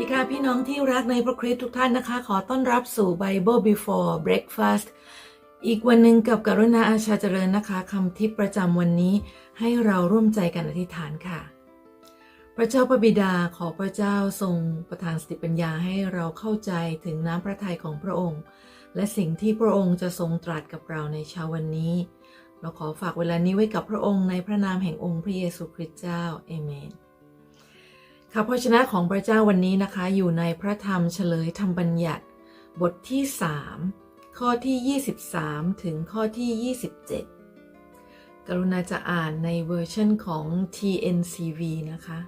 ดีค่ะพี่น้องที่รักในพระคริสต์ทุกท่านนะคะ ขอต้อนรับสู่ Bible Before Breakfast อีกวันหนึ่งกับกรุณาอาชาเจริญนะคะคำทิปประจำวันนี้ให้เราร่วมใจกันอธิษฐานค่ะ พระเจ้าพระบิดาขอพระเจ้าทรงประทานสติปัญญาให้เราเข้าใจถึงน้ำพระทัยของพระองค์ และสิ่งที่พระองค์จะทรงตรัสกับเราในเช้าวันนี้ เราขอฝากเวลานี้ไว้กับพระองค์ในพระนามแห่งองค์พระเยซูคริสต์เจ้าเอเมน ค่ะพระชนะของพระเจ้าวันนี้นะคะ อยู่ในพระธรรมเฉลยธรรมบัญญัติ บทที่ 3 ข้อที่ 23 ถึงข้อที่ 27 กรุณาจะอ่านในเวอร์ชันของ TNCV นะคะ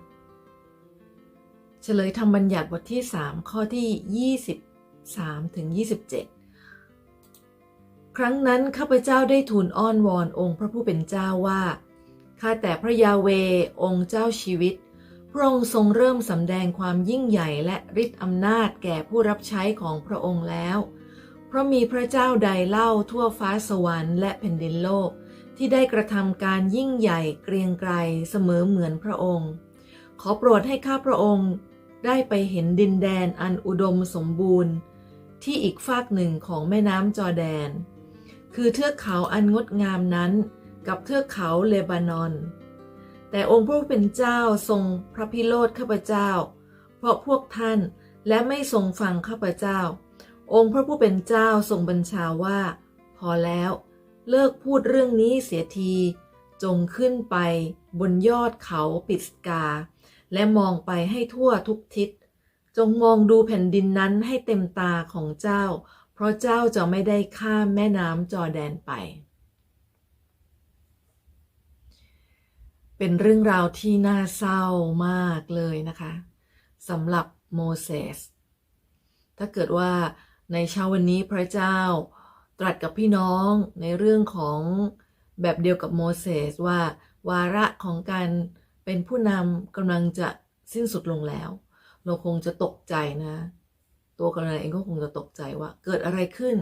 เฉลยธรรมบัญญัติบทที่ 3 ข้อที่ 23 ถึง 27 ครั้งนั้นข้าพเจ้าได้ทูลอ้อนวอนองค์พระผู้เป็นเจ้าว่า ข้าแต่พระยาเวองค์เจ้าชีวิต พระองค์ทรงเริ่มสำแดงความยิ่งใหญ่และฤทธิ์อำนาจแก่ผู้รับใช้ของพระองค์แล้ว เพราะมีพระเจ้าใดเล่าทั่วฟ้าสวรรค์และแผ่นดินโลก ที่ได้กระทำการยิ่งใหญ่เกรียงไกรเสมอเหมือนพระองค์ ขอโปรดให้ข้าพระองค์ได้ไปเห็นดินแดนอันอุดมสมบูรณ์ ที่อีกฝากหนึ่งของแม่น้ำจอแดน คือเทือกเขาอันงดงามนั้น กับเทือกเขาเลบานอน แต่องค์พระผู้เป็นเจ้าทรงพระพิโรธข้าพเจ้า เพราะพวกท่านและไม่ทรงฟังข้าพเจ้า องค์พระผู้เป็นเจ้าทรงบัญชาว่า พอแล้ว เลิกพูดเรื่องนี้เสียที จงขึ้นไปบนยอดเขาปิสกา และมองไปให้ทั่วทุกทิศ จงมองดูแผ่นดินนั้นให้เต็มตาของเจ้า เพราะเจ้าจะไม่ได้ข้ามแม่น้ำจอแดนไป เป็นเรื่องราวที่น่าเศร้ามากเลยนะคะสำหรับโมเสส ถ้าเกิดว่าในเช้าวันนี้พระเจ้าตรัสกับพี่น้องในเรื่องของแบบเดียวกับโมเสสว่าวาระของการเป็นผู้นำกำลังจะสิ้นสุดลงแล้ว เราคงจะตกใจนะ ตัวกำนันเองก็คงจะตกใจว่าเกิดอะไรขึ้น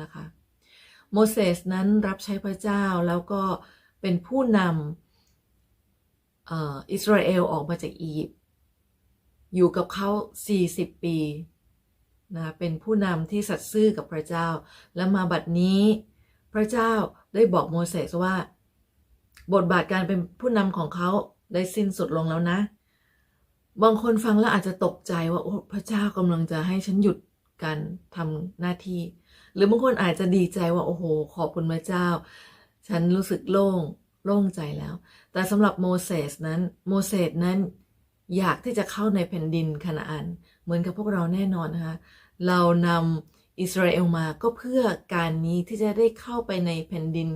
นะคะ โมเสสนั้นรับใช้พระเจ้าแล้วก็เป็นผู้นำ อิสราเอลออกมาจากอียิปต์อยู่กับเขา 40 ปีนะเป็นผู้นำที่สัตย์ซื่อกับพระเจ้า และมาบัดนี้พระเจ้าได้บอกโมเสสว่า บทบาทการเป็นผู้นำของเขาได้สิ้นสุดลงแล้วนะ บางคนฟังแล้วอาจจะตกใจว่าโอ้พระเจ้ากำลังจะให้ฉันหยุดการทำหน้าที่ หรือบางคนอาจจะดีใจว่าโอ้โห ขอบคุณพระเจ้า ฉันรู้สึกโล่ง โล่งใจแล้ว แต่สำหรับโมเสสนั้นโมเสสนั้นอยากที่จะเข้าในแผ่นดินคานาอัน เหมือนกับพวกเราแน่นอนนะคะ เรานำอิสราเอลมาก็เพื่อการนี้ที่จะได้เข้าไปในแผ่นดิน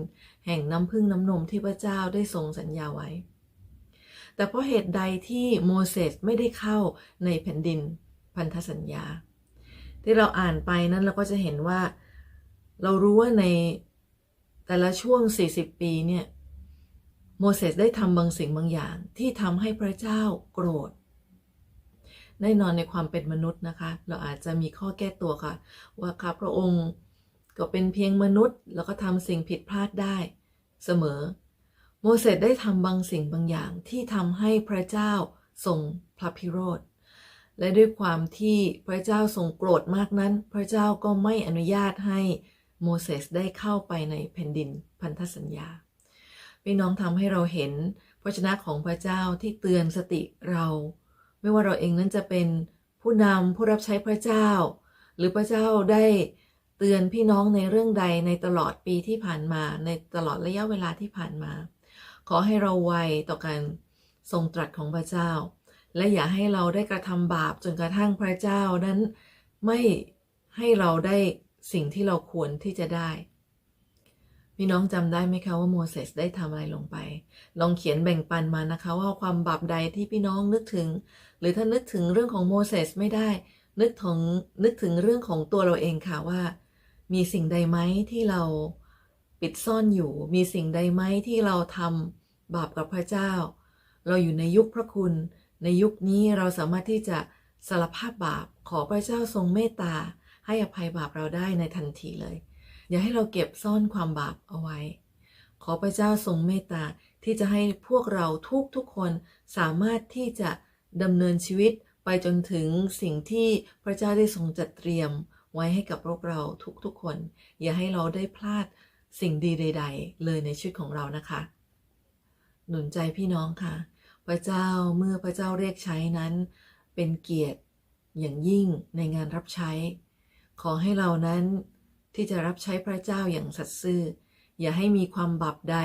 แห่งน้ำพึ่งน้ำนมที่พระเจ้าได้ทรงสัญญาไว้ แต่เพราะเหตุใดที่โมเสสไม่ได้เข้าในแผ่นดินพันธสัญญา ที่เราอ่านไปนั้นเราก็จะเห็นว่า เรารู้ว่าในแต่ละช่วง 40 ปีเนี่ย โมเสสได้ทำบางสิ่งบางอย่างที่ทำให้พระเจ้าโกรธแน่นอนในความเป็นมนุษย์นะคะ เราอาจจะมีข้อแก้ตัวค่ะ ว่าข้าพระองค์ก็เป็นเพียงมนุษย์ แล้วก็ทำสิ่งผิดพลาดได้เสมอ โมเสสได้ทำบางสิ่งบางอย่างที่ทำให้พระเจ้าทรงพระพิโรธและด้วยความที่พระเจ้าทรงโกรธมากนั้น พระเจ้าก็ไม่อนุญาตให้โมเสสได้เข้าไปในแผ่นดินพันธสัญญา พี่น้องทำให้เราเห็นพระชนะของพระเจ้าที่เตือนสติเรา ไม่ว่าเราเองนั้นจะเป็นผู้นำผู้รับใช้พระเจ้า หรือพระเจ้าได้เตือนพี่น้องในเรื่องใดในตลอดปีที่ผ่านมา ในตลอดระยะเวลาที่ผ่านมา ขอให้เราไวต่อการทรงตรัสของพระเจ้า และอย่าให้เราได้กระทำบาปจนกระทั่งพระเจ้านั้นไม่ให้เราได้สิ่งที่เราควรที่จะได้ พี่น้องจำได้ไหมคะว่าโมเสสได้ทำอะไรลงไป ลองเขียนแบ่งปันมานะคะว่าความบาปใดที่พี่น้องนึกถึง หรือถ้านึกถึงเรื่องของโมเสสไม่ได้ นึกถึงนึกถึงเรื่องของตัวเราเองค่ะว่า มีสิ่งใดไหมที่เราปิดซ่อนอยู่ มีสิ่งใดไหมที่เราทำบาปกับพระเจ้า เราอยู่ในยุคพระคุณ ในยุคนี้เราสามารถที่จะสารภาพบาปขอพระเจ้าทรงเมตตาให้อภัยบาปเราได้ในทันทีเลย อย่าให้เราเก็บซ่อนความบาปเอาไว้ ขอพระเจ้าทรงเมตตาที่จะให้พวกเราทุกทุกคนสามารถที่จะดำเนินชีวิตไปจนถึงสิ่งที่พระเจ้าได้ทรงจัดเตรียมไว้ให้กับพวกเราทุกๆคน อย่าให้เราได้พลาดสิ่งดีใด ๆ เลยในชีวิตของเรานะคะ หนุนใจพี่น้องค่ะ พระเจ้าเมื่อพระเจ้าเรียกใช้นั้น เป็นเกียรติอย่างยิ่งในงานรับใช้ ขอให้เรานั้น ที่จะรับใช้พระเจ้าอย่างสัตย์ซื่อ อย่าให้มีความบาปใด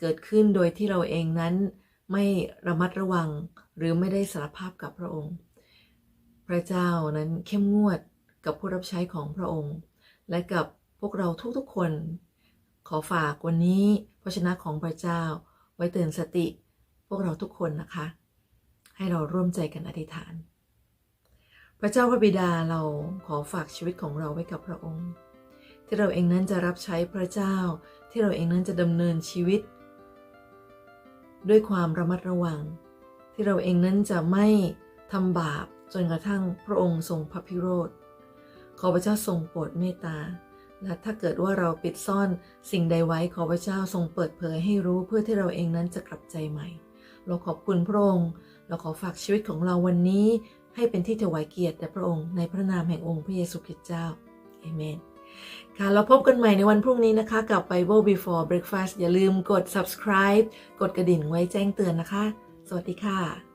เกิดขึ้นโดยที่เราเองนั้นไม่ระมัดระวังหรือไม่ได้สารภาพกับพระองค์ พระเจ้านั้นเข้มงวดกับผู้รับใช้ของพระองค์ และกับพวกเราทุกๆคน ขอฝากวันนี้พระชนะของพระเจ้า ไว้เตือนสติ พวกเราทุกคนนะคะ ให้เราร่วมใจกันอธิษฐาน พระเจ้าพระบิดาเราขอฝากชีวิตของเราไว้กับพระองค์ ที่เราเองนั้นจะรับใช้พระเจ้า ที่เราเองนั้นจะดำเนินชีวิต ด้วยความระมัดระวัง ที่เราเองนั้นจะไม่ทำบาปจนกระทั่งพระองค์ทรงพระพิโรธขอพระเจ้าทรงโปรดเมตตา และถ้าเกิดว่าเราปิดซ่อนสิ่งใดไว้ขอพระเจ้าทรงเปิดเผยให้รู้เพื่อที่เราเองนั้นจะกลับใจใหม่ เราขอบคุณพระองค์ เราขอฝากชีวิตของเราวันนี้ ให้เป็นที่ถวายเกียรติแด่พระองค์ในพระนามแห่งองค์พระเยซูคริสต์เจ้าเอเมน ค่ะเราพบกันใหม่ในวันพรุ่งนี้นะคะกับ Bible Before Breakfast อย่าลืมกด subscribe กดกระดิ่งไว้แจ้งเตือนนะคะ สวัสดีค่ะ